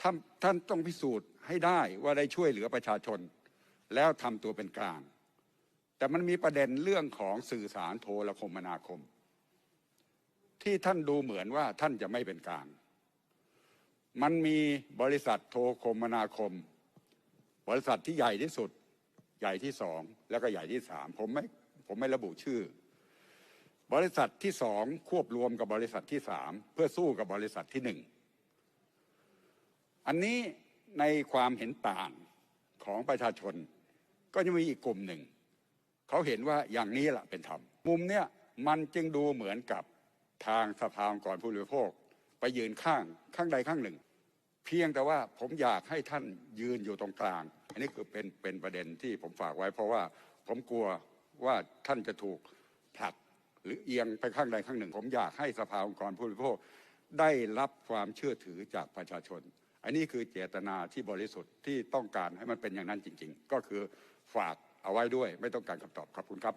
ท่านท่านต้องพิสูจน์ให้ได้ว่าได้ช่วยเหลือประชาชน แล้วทำตัวเป็นกลาง แต่มันมีประเด็นเรื่องของสื่อสารโทรคมนาคม ที่ท่านดูเหมือนว่าท่านจะไม่เป็นกลาง มันมีบริษัทโทรคมนาคม บริษัทที่ใหญ่ที่สุด ใหญ่ที่สองแล้วก็ใหญ่ที่สามผมไม่ผมไม่ระบุชื่อ บริษัทที่สองควบรวมกับบริษัทที่สามเพื่อสู้กับบริษัทที่หนึ่ง อันนี้ในความเห็นต่างของประชาชน ก็จะมีอีกกลุ่มหนึ่ง เขาเห็นว่าอย่างนี้แหละเป็นธรรม มุมเนี้ยมันจึงดูเหมือนกับทางสภาองค์กรผู้บริโภค ไปยืนข้างข้างใดข้างหนึ่ง เพียงแต่ว่าผมอยากให้ท่านยืนอยู่ตรงกลาง อันนี้คือเป็นเป็นประเด็นที่ผมฝากไว้ เพราะว่าผมกลัวว่าท่านจะถูกผลักหรือเอียงไปข้างใดข้างหนึ่ง ผมอยากให้สภาองค์กรผู้บริโภคได้รับความเชื่อถือจากประชาชน อันนี้คือเจตนาที่บริสุทธิ์ที่ต้องการให้มันเป็นอย่างนั้นจริง ๆ ก็คือฝากเอาไว้ด้วยไม่ต้องการคำตอบขอบคุณครับ